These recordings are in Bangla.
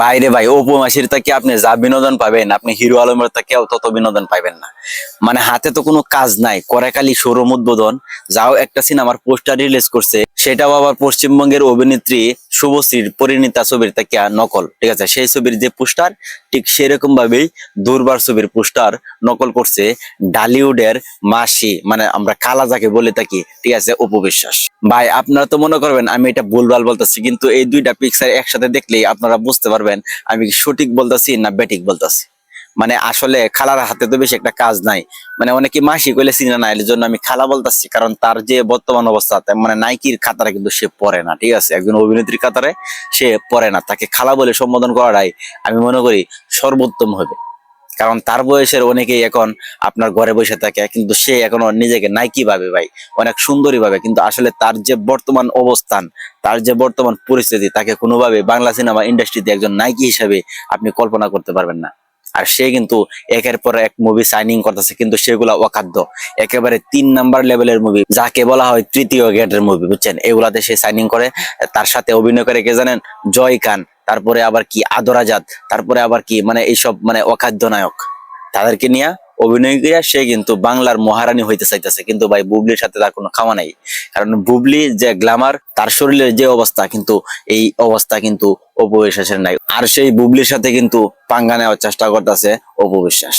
বাইরে ভাই অপু তাকে আপনি যা বিনোদন পাবেন, আপনি হিরো আলমের তাকে তত বিনোদন পাবেন না। মানে হাতে তো কোনো কাজ নাই করে কালি শোরুম উদ্বোধন, যাও একটা সিনেমার পোস্টার রিলিজ করছে। সেটাও আবার পশ্চিমবঙ্গের অভিনেত্রী শুভশ্রীর পরিণীতা ছবির থেকে নকল, ঠিক আছে? সেই ছবির যে পোস্টার, ঠিক সেরকম ভাবেই দুর্বার ছবির পোস্টার নকল করছে ডালিউডের মাসি মানে আমরা কালা যাকে বলে থাকি, ঠিক আছে? উপবিশ্বাস ভাই, আপনারা তো মনে করবেন, আমি এটা ভুলভাল বলতেছি, কিন্তু এই দুইটা পিকচার একসাথে দেখলেই আপনারা বুঝতে পারবেন আমি সঠিক বলতেছি না বেঠিক বলতেছি। মানে আসলে খালার হাতে তো বেশি একটা কাজ নাই। মানে অনেকে মাসি কইলে চিনে না, এর জন্য আমি খালা বলতেছি, কারণ তার যে বর্তমান অবস্থা মানে নাইকির খাতারে কিন্তু সে পড়ে না, ঠিক আছে? একজন অভিনেত্রীর খাতারে সে পড়ে না, তাকে খালা বলে সম্বোধন করাটাই আমি মনে করি সর্বোত্তম হবে। কারণ তার বয়সের অনেকেই এখন আপনার ঘরে বসে থাকে, কিন্তু সে এখনও নিজেকে নাইকি ভাবে ভাই, অনেক সুন্দরী ভাবে। কিন্তু আসলে তার যে বর্তমান অবস্থান, তার যে বর্তমান পরিস্থিতি, তাকে কোনোভাবে বাংলা সিনেমা ইন্ডাস্ট্রিতে একজন নাইকি হিসেবে আপনি কল্পনা করতে পারবেন না। আর সে কিন্তু একের পর এক মুভি সাইনিং করতেছে, কিন্তু সেগুলা অখাদ্য। একেবারে তিন নাম্বার লেভেলের মুভি যাকে বলা হয় তৃতীয় গেটের মুভি বুঝছেন? এগুলাতে সে সাইনিং করে, তার সাথে অভিনয় করে কে জানেন? জয় খান, তারপরে আবার কি আদরাজাত, তারপরে আবার কি মানে এইসব মানে অখাদ্য নায়ক। তাদেরকে নিয়ে অভিনয় সে কিন্তু বাংলার মহারানী হইতে চাইতেছে। কিন্তু ভাই, বুবলির সাথে তার কোনো খাওয়া নাই। কারণ বুবলি যে গ্ল্যামার তার শরীরের যে অবস্থা, কিন্তু এই অবস্থা কিন্তু অপবিশ্বাসের নাই। আর সেই বুবলির সাথে কিন্তু পাঙ্গা নেওয়ার চেষ্টা করতেছে অপবিশ্বাস।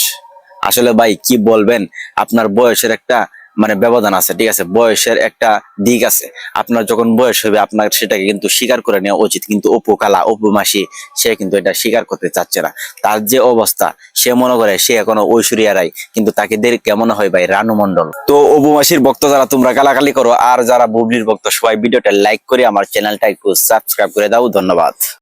আসলে ভাই, কি বলবেন? আপনার বয়সের একটা মানে ব্যবধান আছে, ঠিক আছে? বয়সের একটা দিক আছে। আপনার যখন বয়স হবে, আপনার সেটাকে কিন্তু স্বীকার করে নেওয়া উচিত। কিন্তু অপু কালা, অপু মাসি, সে কিন্তু এটা স্বীকার করতে চাচ্ছে না। তার যে অবস্থা, সে মনে করে সে এখনও ঐশ্বরিয়া রায়, কিন্তু তাকে দের কেমন হয় ভাই? রানু মন্ডল তো অপু মাসির ভক্ত যারা, তোমরা গালাগালি করো। আর যারা বুবলির ভক্ত, সবাই ভিডিওটা লাইক করে আমার চ্যানেলটা একটু সাবস্ক্রাইব করে দাও। ধন্যবাদ।